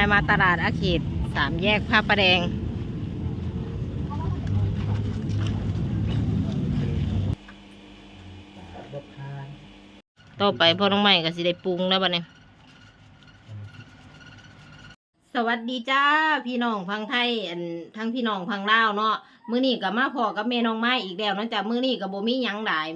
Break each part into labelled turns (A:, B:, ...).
A: ายมาตลาดอาเขตสามแยกผ้าประแดง ต่อไปพ่อน้องใหม่ก็สิได้ปรุงแล้วบัดนี้ สวัสดีจ้าพี่น้องพังไทยอันทั้งพี่น้องพังลาวเนาะมื้อนี้ก็มาพอกับแม่น้องไม้อีกแล้วนาะจ้ะมื้อนี้ก็บ่มีหยังหลาย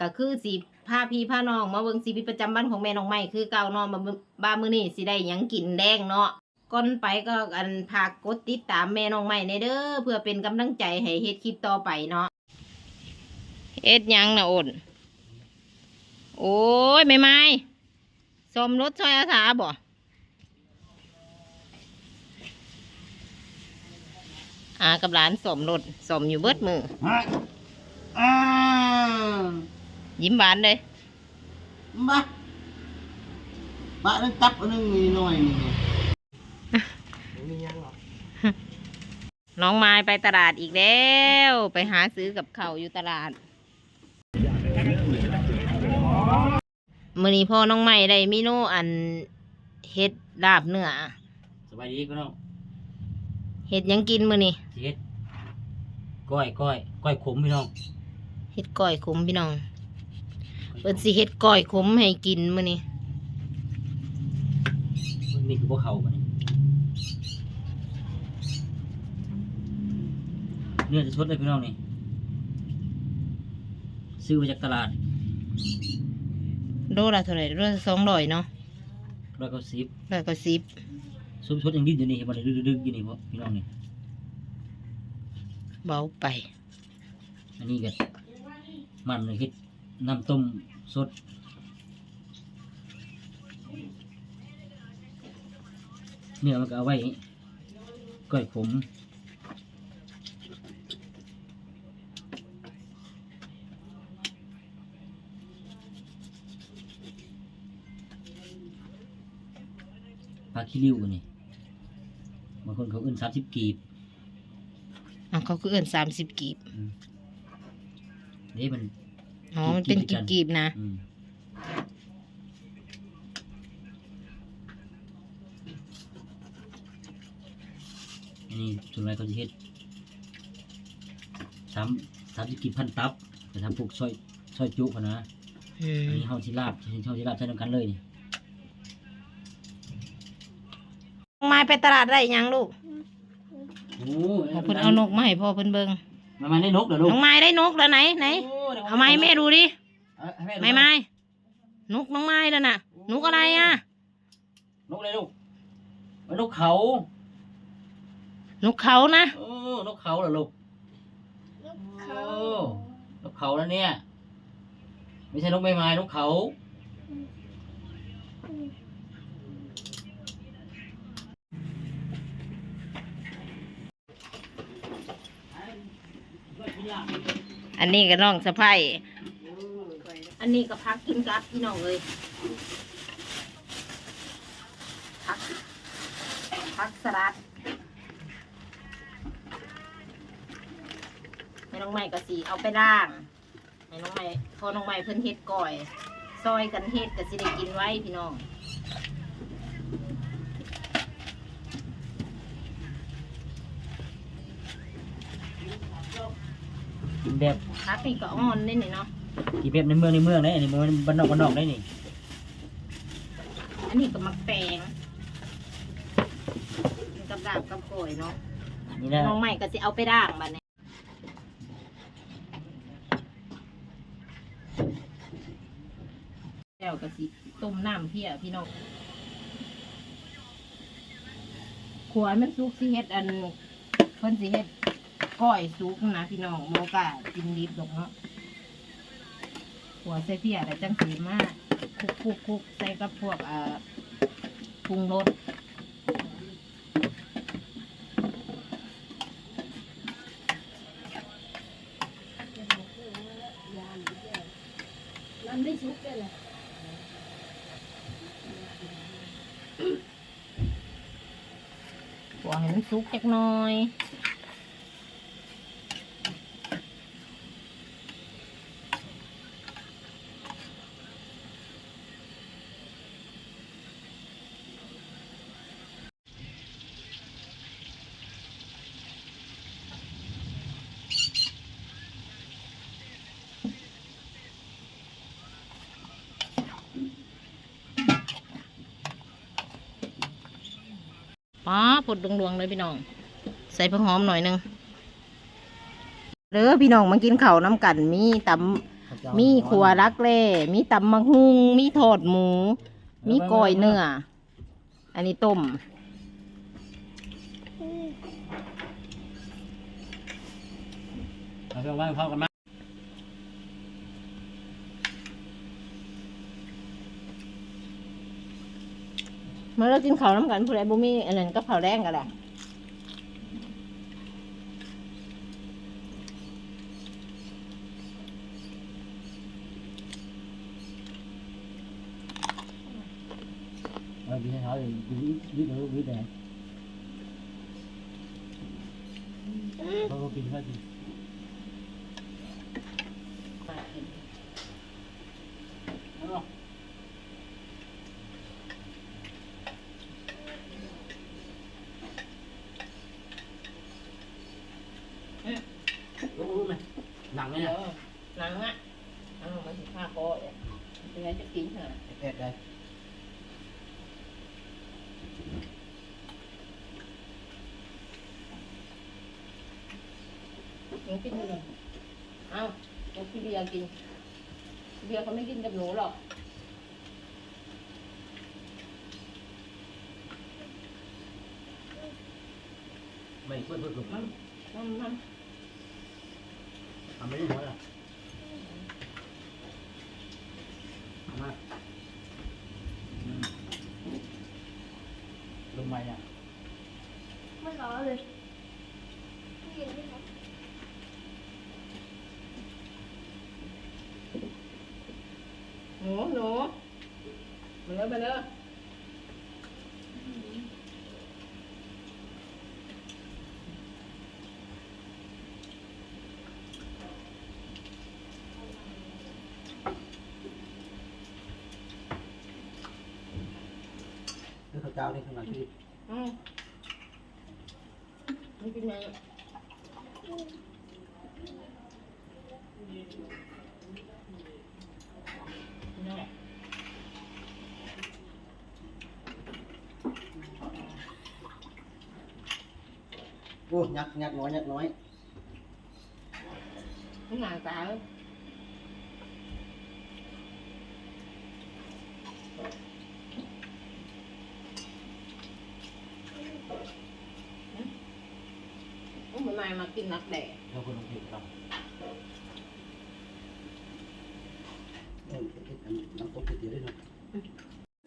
A: ก็คือสิพาพี่พาน้องมาเบิ่งชีวิตประจำวันของแม่น้องไม้คือเก่าเนาะมาเบิ่งบ้ามื้อนี้สิได้หยังกินแดงเนาะ ก่อนไปก็อันพากกดติดตามแม่น้องไม้ในเด้อเพื่อเป็นกำลังใจให้เฮ็ดคลิปต่อไปเนาะเฮ็ดหยังน่ะอ่นโอ้ยไม่ไม่สมรถซอยอาสาบ่อากับหลานสมรถสมอยู่เบิดมือ
B: ฮะอ่า
A: ยิ้มหวานเลย
B: มาปะนั่นจับอันนึงนี่หน่อยนี่ไง
A: น้องไม้ไปตลาดอีกแล้ว ไปหาซื้อกับเขาวอยู่ตลาดมือนี้พ่อน้องไม้ได้เมิโนอันเฮ็ดลาบเนื้อ
B: สบายดีพี่น้อง
A: เฮ็ดหยังกินมือนี้
B: สิเฮ็ดก้อยก้อยก้อยขมพี่น้อง
A: เฮ็ดก้อยขมพี่น้องเปิดสิเฮ็ดก้อยขมให้กินมือนี้
B: มันมีคือพวกเขาบัดนี้ เนื้อจะสดเลยพี่น้องนี่ซื้อมาจากตลาด
A: โลละเท่าไหร่โลละสองร้อยเนาะ
B: ร้อยเก้าสิบ
A: ร้อยก็สิบ
B: ซุปสดยังดิ้นอยู่นี่เห็นมันดึกๆอยู่นี่พ่อพี่น้องนี่
A: เบาไป
B: อันนี้ก็มันเลยเฮ็ดน้ำต้มสดเนื้อมันก็เอาไว้ก้อยขม ปลาขี้ริ้วนี่บางคนเขาเอื้นสามสิบกีบ
A: อะเขาคือเอิ้นสามสิบกีบ
B: นี่มัน
A: อ๋อมันเป็นกีบกีบๆนะ
B: อืมอันนี้ส่วนใหญ่เขาจะเฮ็ดสามสามสิบกีบพันตับจะทำพวกซอยซอยจุพะนะ
A: อืม
B: อันนี้เฮาที่ลาบเฮาที่ลาบใช้น้ำกันเลยนี่
A: ไม้ไปตลาดได้ยังลูก
B: โอ้
A: เอาเพิ่นเอานกมาให้พ่อเพิ่นเบิ่ง
B: มามาได้นกเหรอลูก
A: น้องไม้ได้นกแล้วไหนไหน
B: โดี๋ยว
A: เอาไม้ให้แม่ดูดิ
B: เอาให้
A: ไม้ไม้นกน้องไม้แล้วน่ะนกอะไรอะ
B: นกอะไรลูกเอานกเขา
A: นกเขานะ
B: โอ้นกเขาเหรอลูกโอ้นกเขาแล้วเนี่ย ไม่ใช่นกใบไม้นกเขา
A: อันนี้ก็น้องสะพ้ายอันนี้ก็พักกินกับพี่น้องเลยพักพักสลัดให้น้องใหม่ก็สีเอาไปล่างให้น้องใหม่พอน้องใหม่เพิ่นเฮ็ดก่อย ซอยกันเฮ็ดก็สิได้กินไว้พี่น้อง
B: กินแบบ
A: พักนี่ก็อ่อนได้นี่เนาะ
B: กินแบบในเมืองในเมืองได้อันนี้มันบ้านนอกบ้านนอกได้นี่
A: อันนี้ก็มักแตงกินกับดาบกับก่อยเนาะ
B: นี่นะ
A: น้องใหม่ก็สิเอาไปด่างบัดนี้แล้วก็สิต้มน้ำเพียพี่น้องขวายมันสุกสิเฮ็ดอันเพิ่นสิเฮ็ด ก้อยสุกนะพี่น้องโมกากินดิบดอกเนาะขัวใส่เพียแล้วจังสีมาคุกคุกคุกใส่กับพวกเอ่อปรุงรสขัวให้มันสุกจักหน่อย ป้าผดดวงๆเลยพี่น้อง ใส่ผักหอมหน่อยหนึงเด้อพี่น้องมากินข้าวน้ำกันมีตำมีขัวรักแร่มีตำมะฮุงมีทอดหมู มีก้อยเนื้อ อันนี้ต้ม
B: เอาไปว่างพ่อกันมา
A: เมื่อเรากินข้าวน้ำกันผู้ใดบ่มีอันนั้นก็ข้าวแดงกันแหละ
B: เอา đi hỏi thì biết biết được biết đẹp không có kinh hết gì รู้ รู้ไหมหนังไหมเนี่ย
A: หนังอะเอามาสิข้าโคเลยเป็นไงจะกินเหรอ
B: เผ็ดเลย
A: หนูกินเลยเอาหนูพี่เบียร์กินเบียร์เขาไม่กินกับหนูหรอก
B: mày quên quên quên
A: น้ำน้
B: à mấy đứa nói là mà lông mày à
C: ไม่ร้อนเลยเย็นไหมคะำ
A: หนูหนูมาเลยมาเลย
B: cái thằng cao đi không làm gì
A: อืมมันกินไงนั่นแหละ
B: ô nhặt nhặt nói nhặt nói
A: มันหนาตาเลยอืมมันมามากินนักแดด
B: theo con thịt không nó tốt cái tiếng đấy thôi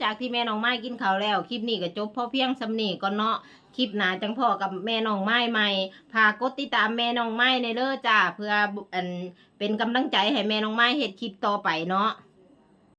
A: จากที่แม่น้องไม้กินข้าวแล้ว คลิปนี้ก็จบพอเพียงสำนีก่อนเนาะคลิปหนาจังพ่อกับแม่น้องไม้ใหม่พากดติดตามแม่น้องไม้ในเด้อจ้าเพื่ออันเป็นกำลังใจให้แม่น้องไม้เฮ็ดคลิปต่อไปเนาะ